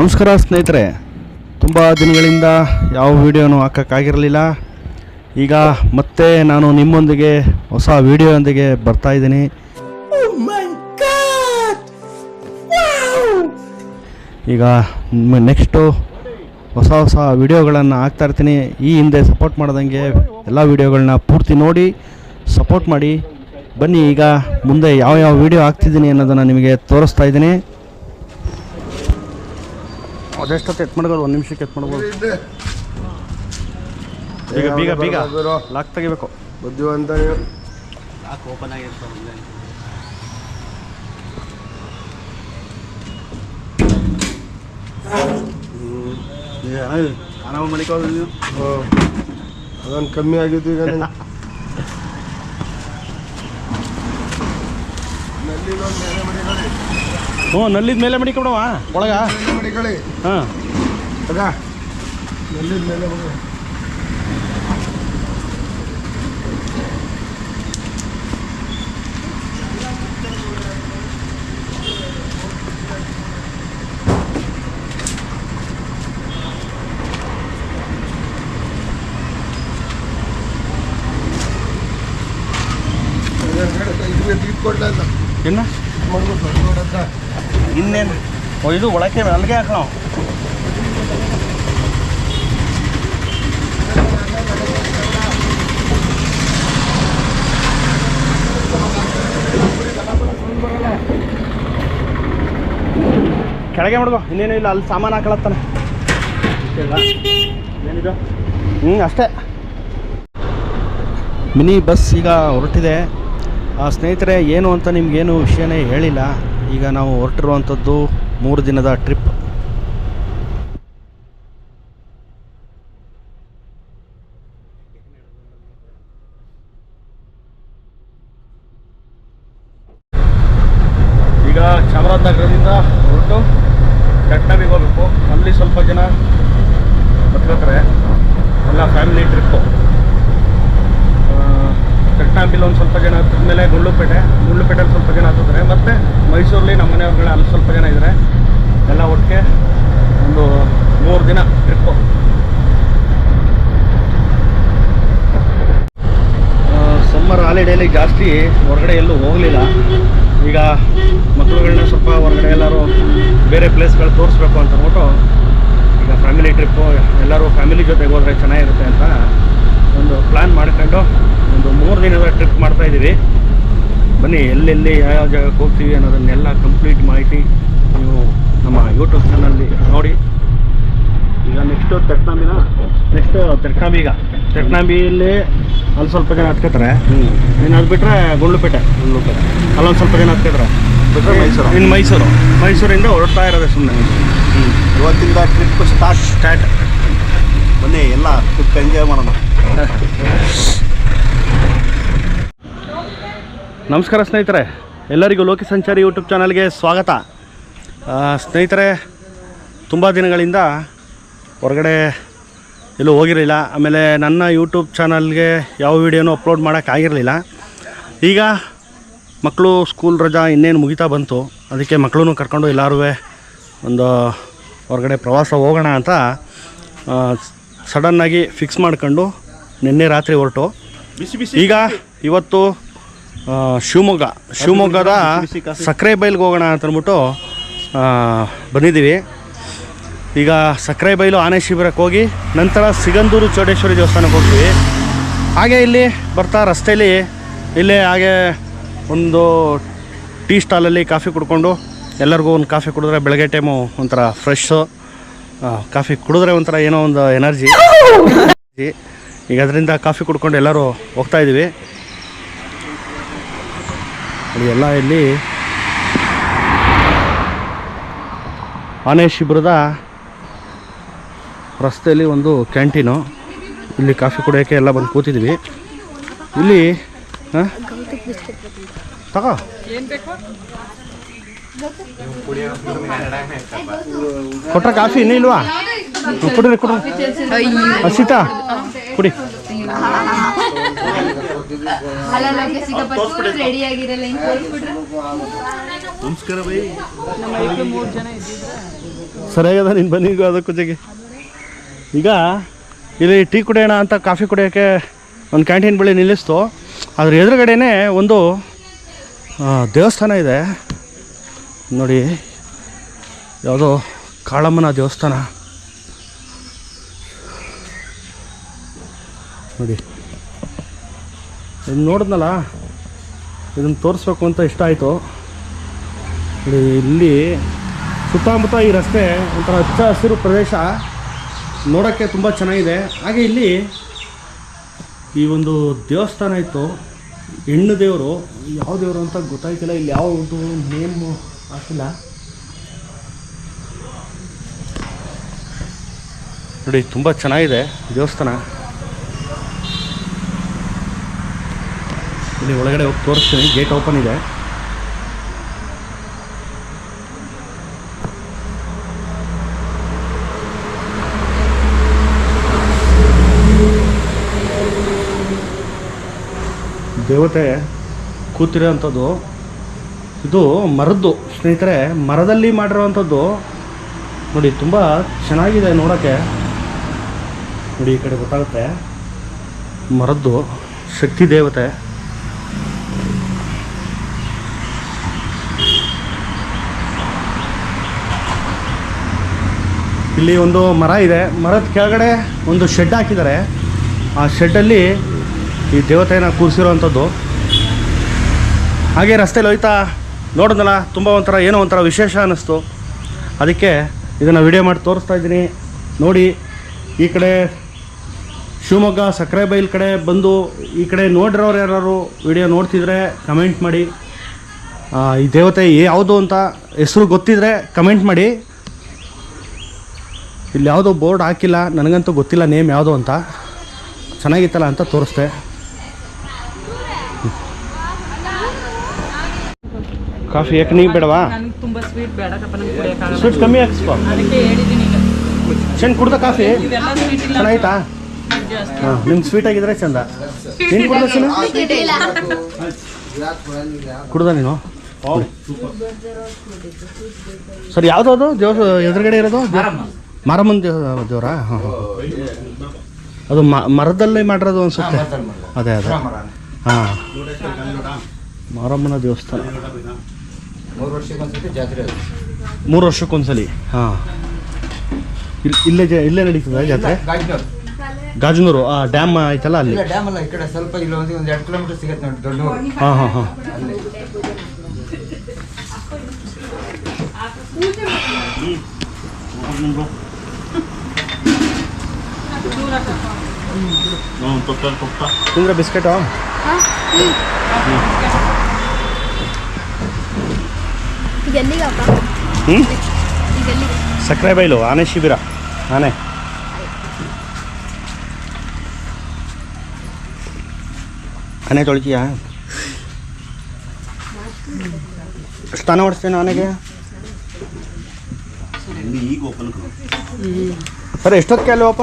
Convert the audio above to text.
ನಮಸ್ಕಾರ ಸ್ನೇಹಿತರೆ. ತುಂಬ ದಿನಗಳಿಂದ ಯಾವ ವಿಡಿಯೋನು ಹಾಕೋಕ್ಕಾಗಿರಲಿಲ್ಲ. ಈಗ ಮತ್ತೆ ನಾನು ನಿಮ್ಮೊಂದಿಗೆ ಹೊಸ ವಿಡಿಯೋಯೊಂದಿಗೆ ಬರ್ತಾ ಇದ್ದೀನಿ. ಈಗ ನೆಕ್ಸ್ಟು ಹೊಸ ಹೊಸ ವಿಡಿಯೋಗಳನ್ನು ಹಾಕ್ತಾ ಇರ್ತೀನಿ. ಈ ಹಿಂದೆ ಸಪೋರ್ಟ್ ಮಾಡ್ದಂಗೆ ಎಲ್ಲ ವಿಡಿಯೋಗಳನ್ನ ಪೂರ್ತಿ ನೋಡಿ ಸಪೋರ್ಟ್ ಮಾಡಿ. ಬನ್ನಿ ಈಗ ಮುಂದೆ ಯಾವ ಯಾವ ವಿಡಿಯೋ ಹಾಕ್ತಿದ್ದೀನಿ ಅನ್ನೋದನ್ನು ನಿಮಗೆ ತೋರಿಸ್ತಾ ಇದ್ದೀನಿ. ಅದೆಷ್ಟೊತ್ತು ಎತ್ ಮಾಡ್ಬೋದು? ಒಂದು ನಿಮಿಷಕ್ಕೆ ಎತ್ ಮಾಡ್ಬೋದು? ಈಗ ಬೀಗ ಬೀಗ. ಲಾಕ್ ತೆಗಿಬೇಕು. ಬುದ್ಧಿವಂತ. ಆರಾಮ ಮಲಿಕೋದು ಹ್ಮ್. ಅದೊಂದು ಕಮ್ಮಿ ಆಗಿತ್ತು ಈಗ ನಿಂಗೆ. ನಲ್ಲಿಗೊಂದು ಮೇಲೆ ಮಡಿಕೊಳ್ಳಿ. ಹ್ಞೂ ನಲ್ಲಿದ ಮೇಲೆ ಮಡಿಕೊಡವಾ ಒಳಗ. ಮಡಿಕೊಳ್ಳಿ. ಹಾಂ ಅದ ನಲ್ಲಿದ ಮೇಲೆ ಮಡಿ. ಇದು ಇದು ಕೊಡ್ಲ ಅಂತ. ಇನ್ನು ಮಾಡ್ಬಿಟ್ಟು ನೋಡತ್ತ. ಇನ್ನೇನು ಇದು ಒಳಕ್ಕೆ ಅಲ್ಲಿಗೆ ಹಾಕೋಣ ಕೆಳಗೆ ಮಾಡ್ಕೋ. ಇನ್ನೇನು ಇಲ್ಲ, ಅಲ್ಲಿ ಸಾಮಾನು ಹಾಕಲತ್ತಾನೆ ಏನಿದು? ಹ್ಞೂ ಅಷ್ಟೇ. ಮಿನಿ ಬಸ್ ಈಗ ಹೊರಟಿದೆ. ಆ ಸ್ನೇಹಿತರೆ, ಏನು ಅಂತ ನಿಮ್ಗೇನು ವಿಷಯನೇ ಹೇಳಿಲ್ಲ. ಈಗ ನಾವು ಹೊರಟಿರುವಂಥದ್ದು ಮೂರು ದಿನದ ಟ್ರಿಪ್ ಈಗ ಚಾಮರಾಜನಗರದಿಂದ ಹೊರಟು ಕಟ್ನಬಿಗೆ ಹೋಗಬೇಕು. ಅಲ್ಲಿ ಸ್ವಲ್ಪ ಜನ ಬತ್ಕೋತಾರೆ ಎಲ್ಲ ಫ್ಯಾಮಿಲಿ ಟ್ರಿಪ್ಪು ಕಟ್ನಾಂಬಿಲ್ ಒಂದು ಸ್ವಲ್ಪ ಜನ ಮೇಲೆ ಗುಂಡ್ಲುಪೇಟೆ ಗುಂಡ್ಲುಪೇಟೆಲಿ ಸ್ವಲ್ಪ ಜನ ಹತ್ತಿದ್ರೆ ಮತ್ತು ಮೈಸೂರಲ್ಲಿ ನಮ್ಮ ಮನೆಯವ್ರುಗಳು ಅಲ್ಲಿ ಸ್ವಲ್ಪ ಜನ ಇದ್ದಾರೆ ಎಲ್ಲ ಒಟ್ಟಿಗೆ ಒಂದು ಮೂರು ದಿನ ಟ್ರಿಪ್ಪು ಸಮ್ಮರ್ ಹಾಲಿಡೇಲಿ ಜಾಸ್ತಿ ಹೊರಗಡೆ ಎಲ್ಲೂ ಹೋಗಲಿಲ್ಲ. ಈಗ ಮಕ್ಕಳುಗಳನ್ನ ಸ್ವಲ್ಪ ಹೊರಗಡೆ ಎಲ್ಲರೂ ಬೇರೆ ಪ್ಲೇಸ್ಗಳು ತೋರಿಸ್ಬೇಕು ಅಂತ ಅಂದ್ಬಿಟ್ಟು ಈಗ ಫ್ಯಾಮಿಲಿ ಟ್ರಿಪ್ಪು ಎಲ್ಲರೂ ಫ್ಯಾಮಿಲಿ ಜೊತೆಗೆ ಹೋದರೆ ಚೆನ್ನಾಗಿರುತ್ತೆ ಅಂತ ಒಂದು ಪ್ಲ್ಯಾನ್ ಮಾಡ್ಕೊಂಡು ಒಂದು ಮೂರು ದಿನದ ಟ್ರಿಪ್ ಮಾಡ್ತಾ ಇದ್ದೀವಿ. ಬನ್ನಿ ಎಲ್ಲೆಲ್ಲಿ ಯಾವ ಜಾಗಕ್ಕೆ ಹೋಗ್ತೀವಿ ಅನ್ನೋದನ್ನೆಲ್ಲ ಕಂಪ್ಲೀಟ್ ಮಾಹಿತಿ ನೀವು ನಮ್ಮ ಯೂಟ್ಯೂಬ್ ಚಾನಲ್ಲಿ ನೋಡಿ. ಈಗ ನೆಕ್ಸ್ಟು ತೆಟ್ನಾಂಬಿನ ನೆಕ್ಸ್ಟು ತೆಟ್ನಾಂಬಿ ಈಗ ತೆಟ್ನಾಂಬಿಯಲ್ಲಿ ಅಲ್ಲಿ ಸ್ವಲ್ಪ ಜನ ಹತ್ಕೋತಾರೆ. ಇನ್ನು ಅದು ಬಿಟ್ಟರೆ ಗುಂಡ್ಲುಪೇಟೆ. ಗುಂಡ್ಲುಪೇಟೆ ಅಲ್ಲೊಂದು ಸ್ವಲ್ಪ ಜನ ಹತ್ಕೋತಾರೆ. ಬಿಟ್ಟರೆ ಮೈಸೂರು. ಇನ್ನು ಮೈಸೂರು. ಮೈಸೂರಿಂದ ಹೊರಡ್ತಾ ಇರೋದೆ ಸುಮ್ಮನೆ ಇವತ್ತಿಂದ ಟ್ರಿಪ್ ಸ್ಟಾರ್ಟ್ ಸ್ಟಾರ್ಟ್ ಬನ್ನಿ ಎಲ್ಲ ಟ್ರಿಪ್ ಎಂಜಾಯ್ ಮಾಡೋಣ. ನಮಸ್ಕಾರ ಸ್ನೇಹಿತರೆ. ಎಲ್ಲರಿಗೂ ಲೋಕಿ ಸಂಚಾರಿ ಯೂಟ್ಯೂಬ್ ಚಾನಲ್ಗೆ ಸ್ವಾಗತ. ಸ್ನೇಹಿತರೆ ತುಂಬ ದಿನಗಳಿಂದ ಹೊರಗಡೆ ಎಲ್ಲೂ ಹೋಗಿರಲಿಲ್ಲ. ಆಮೇಲೆ ನನ್ನ ಯೂಟ್ಯೂಬ್ ಚಾನಲ್ಗೆ ಯಾವ ವೀಡಿಯೋನೂ ಅಪ್ಲೋಡ್ ಮಾಡೋಕ್ಕಾಗಿರಲಿಲ್ಲ ಈಗ ಮಕ್ಕಳು ಸ್ಕೂಲ್ ರಜಾ ಇನ್ನೇನು ಮುಗಿತಾ ಬಂತು ಅದಕ್ಕೆ ಮಕ್ಕಳೂ ಕರ್ಕೊಂಡು ಎಲ್ಲರೂ ಒಂದು ಹೊರಗಡೆ ಪ್ರವಾಸ ಹೋಗೋಣ ಅಂತ ಸಡನ್ನಾಗಿ ಫಿಕ್ಸ್ ಮಾಡ್ಕೊಂಡು ನಿನ್ನೆ ರಾತ್ರಿ ಹೊರಟು. ಈಗ ಇವತ್ತು ಶಿವಮೊಗ್ಗ ಶಿವಮೊಗ್ಗದ ಸಕ್ಕರೆ ಬೈಲ್ಗೆ ಹೋಗೋಣ ಅಂತಂದ್ಬಿಟ್ಟು ಬಂದಿದ್ದೀವಿ. ಈಗ ಸಕ್ಕರೆ ಬೈಲು ಆನೆ ಶಿಬಿರಕ್ಕೆ ಹೋಗಿ ನಂತರ ಸಿಗಂದೂರು ಚೌಡೇಶ್ವರಿ ದೇವಸ್ಥಾನಕ್ಕೆ ಹೋಗ್ತೀವಿ. ಹಾಗೆ ಇಲ್ಲಿ ಬರ್ತಾ ರಸ್ತೆಯಲ್ಲಿ ಇಲ್ಲೇ ಹಾಗೆ ಒಂದು ಟೀ ಸ್ಟಾಲಲ್ಲಿ ಕಾಫಿ ಕುಡ್ಕೊಂಡು ಎಲ್ಲರಿಗೂ ಒಂದು ಕಾಫಿ ಕುಡಿದ್ರೆ ಬೆಳಗ್ಗೆ ಟೈಮು ಒಂಥರ ಫ್ರೆಶ್ಶು ಕಾಫಿ ಕುಡಿದ್ರೆ ಒಂಥರ ಏನೋ ಒಂದು ಎನರ್ಜಿ. ಈಗ ಅದರಿಂದ ಕಾಫಿ ಕುಡ್ಕೊಂಡು ಎಲ್ಲರೂ ಹೋಗ್ತಾ ಇದ್ದೀವಿ. ಎಲ್ಲ ಇಲ್ಲಿ ಆನೆ ಶಿಬಿರದ ರಸ್ತೆಯಲ್ಲಿ ಒಂದು ಕ್ಯಾಂಟೀನು. ಇಲ್ಲಿ ಕಾಫಿ ಕುಡಿಯೋಕ್ಕೆ ಎಲ್ಲ ಬಂದು ಕೂತಿದ್ವಿ. ಇಲ್ಲಿ ತಗೋ. ಕೊಟ್ರ ಕಾಫಿ ಇನ್ನೂ ಇಲ್ವಾ? ಕುಡ್ರಿ ಕುಡ್ರಿ. ಹಸಿತಾ ಕುಡಿ. ಸರಿಯಾಗದ ನೀನು ಬನ್ನಿ ಅದಕ್ಕೂ ಜೊತೆಗೆ. ಈಗ ಇಲ್ಲಿ ಟೀ ಕುಡಿಯೋಣ ಅಂತ ಕಾಫಿ ಕುಡಿಯೋಕ್ಕೆ ಒಂದು ಕ್ಯಾಂಟೀನ್ ಬಳಿ ನಿಲ್ಲಿಸ್ತು. ಅದ್ರ ಎದುರುಗಡೆನೇ ಒಂದು ದೇವಸ್ಥಾನ ಇದೆ. ನೋಡಿ, ಯಾವುದೋ ಕಾಳಮ್ಮನ ದೇವಸ್ಥಾನ. ನೋಡಿ. ಇದನ್ನ ನೋಡಿದ್ನಲ್ಲ? ಇದನ್ನು ತೋರಿಸ್ಬೇಕು ಅಂತ ಇಷ್ಟ ಆಯಿತು. ಇಲ್ಲಿ ಸುತ್ತಮುತ್ತ ಈ ರಸ್ತೆ ಒಂಥರ ಹಚ್ಚ ಹಸಿರು ಪ್ರದೇಶ. ನೋಡೋಕ್ಕೆ ತುಂಬ ಚೆನ್ನಾಗಿದೆ. ಹಾಗೆ ಇಲ್ಲಿ ಈ ಒಂದು ದೇವಸ್ಥಾನ ಇತ್ತು. ಹೆಣ್ಣು ದೇವರು. ಯಾವ ದೇವರು ಅಂತ ಗೊತ್ತಾಯ್ತಿಲ್ಲ. ಇಲ್ಲಿ ಯಾವುದು ನೇಮ್ ಹಾಕಿಲ್ಲ. ನೋಡಿ, ತುಂಬ ಚೆನ್ನಾಗಿದೆ ದೇವಸ್ಥಾನ. ಇಲ್ಲಿ ಒಳಗಡೆ ಹೋಗಿ ತೋರಿಸ್ತೀನಿ. ಗೇಟ್ ಓಪನ್ ಇದೆ. ದೇವತೆ ಕೂತಿರೋವಂಥದ್ದು, ಇದು ಮರದ್ದು. ಸ್ನೇಹಿತರೆ, ಮರದಲ್ಲಿ ಮಾಡಿರೋವಂಥದ್ದು, ನೋಡಿ, ತುಂಬ ಚೆನ್ನಾಗಿದೆ ನೋಡೋಕ್ಕೆ. ನೋಡಿ, ಈ ಕಡೆ ಗೊತ್ತಾಗುತ್ತೆ. ಮರದ್ದು, ಶಕ್ತಿ ದೇವತೆ. ಇಲ್ಲಿ ಒಂದು ಮರ ಇದೆ. ಮರದ ಕೆಳಗಡೆ ಒಂದು ಶೆಡ್ ಹಾಕಿದ್ದಾರೆ. ಆ ಶೆಡ್ಡಲ್ಲಿ ಈ ದೇವತೆಯನ್ನು ಕೂರಿಸಿರುವಂಥದ್ದು. ಹಾಗೆ ರಸ್ತೆಯಲ್ಲಿ ಹೋಯ್ತಾ ನೋಡಿದ್ನಲ್ಲ, ತುಂಬ ಒಂಥರ ಏನೋ ಒಂಥರ ವಿಶೇಷ ಅನ್ನಿಸ್ತು. ಅದಕ್ಕೆ ಇದನ್ನು ವಿಡಿಯೋ ಮಾಡಿ ತೋರಿಸ್ತಾ ಇದ್ದೀನಿ. ನೋಡಿ, ಈ ಕಡೆ ಶಿವಮೊಗ್ಗ, ಸಕ್ಕರೆ ಬೈಲ್ ಕಡೆ ಬಂದು ಈ ಕಡೆ ನೋಡಿರೋರು ಯಾರು ವಿಡಿಯೋ ನೋಡ್ತಿದ್ರೆ ಕಮೆಂಟ್ ಮಾಡಿ. ಈ ದೇವತೆ ಯಾವುದು ಅಂತ ಹೆಸರು ಗೊತ್ತಿದ್ರೆ ಕಮೆಂಟ್ ಮಾಡಿ. ಇಲ್ಲಿ ಯಾವುದೋ ಬೋರ್ಡ್ ಹಾಕಿಲ್ಲ, ನನಗಂತೂ ಗೊತ್ತಿಲ್ಲ ನೇಮ್ ಯಾವುದು ಅಂತ. ಚೆನ್ನಾಗಿತ್ತಲ್ಲ ಅಂತ ತೋರಿಸ್ದೆ. ಕಾಫಿ ಯಾಕೆ ನೀವು ಬೇಡವಾ? ನನಗೆ ತುಂಬಾ ಸ್ವೀಟ್ ಕುಡಿಯೋಕ್ಕಾಗಲ್ಲ ಕಮ್ಮಿ ಹಾಕಿಸ್ಕೋ. ಅದಕ್ಕೆ ಹೇಳಿದ್ದೀನಿ ಈಗ. ಚೆಂದ ಕುಡ್ದ ಕಾಫಿ? ಇವೆಲ್ಲ ಸ್ವೀಟ್ ಇಲ್ಲ ಚೆನ್ನಾಗಿತ್ತಾ ಜಾಸ್ತಿ. ಹಾಂ ನಿಮ್ಗೆ ಸ್ವೀಟ್ ಆಗಿದ್ರೆ ಚಂದ. ನೀನು ಕುಡ್ದ ಚೆನ್ನ ಕುಡ್ದ ನೀನು? ಸರ್ ಯಾವುದು ಅದು? ದೇವ ಎದುರುಗಡೆ ಇರೋದು? ಮಾರಮ್ಮನ ದೇವ ದೇವರಾ ಹಾಂ ಹಾಂ ಅದು ಮರದಲ್ಲೇ ಮರದಲ್ಲಿ ಮಾಡಿರೋದು ಅನ್ಸುತ್ತೆ. ಅದೇ ಅದೇ. ಹಾಂ. ಮಾರಮ್ಮನ ದೇವಸ್ಥಾನ. ಮೂರು ವರ್ಷಕ್ಕೊಂದ್ಸತಿ ಜಾತ್ರೆ ಅದು. ಮೂರು ವರ್ಷಕ್ಕೊಂದ್ಸಲಿ ಹಾಂ. ಇಲ್ಲಿ ಇಲ್ಲೇ ಜ ಇಲ್ಲೇ ನಡೀತದ ಜಾತ್ರೆ? ಗಾಜನೂರು. ಆ ಡ್ಯಾಮ್ ಐತಲ್ಲ ಅಲ್ಲಿ? ಇಲ್ಲ ಡ್ಯಾಮ್ ಅಲ್ಲ ಈ ಕಡೆ ಸ್ವಲ್ಪ ಇಲ್ಲ ಒಂದು ಒಂದು ಎರಡು ಕಿಲೋಮೀಟರ್ ಸಿಗುತ್ತೆ ನೋಡಿ ದೊಡ್ಡ ಹಾಂ ಹಾಂ ಹಾಂ. ತಿಂದ್ರೆ ಬಿಸ್ಕೆಟು? ಬಿಸ್ಕೆಟ್ ಹ್ಞೂ ಈಗೆಲ್ಲಿಗೆ ಸಕ್ಕರೆ ಬೈಲು ಆನೆ ಶಿಬಿರ ಆನೆ ಆನೆ ತೊಳಿತೀಯಾ ಸ್ನಾನ ಮಾಡಿಸ್ತೇನೆ ಆನೆಗೆ ಈಗ ಓಪನ್ ಸರ್ ಎಷ್ಟೊತ್ತಿಗೆ ಅಲ್ಲಿ ಓಪನ್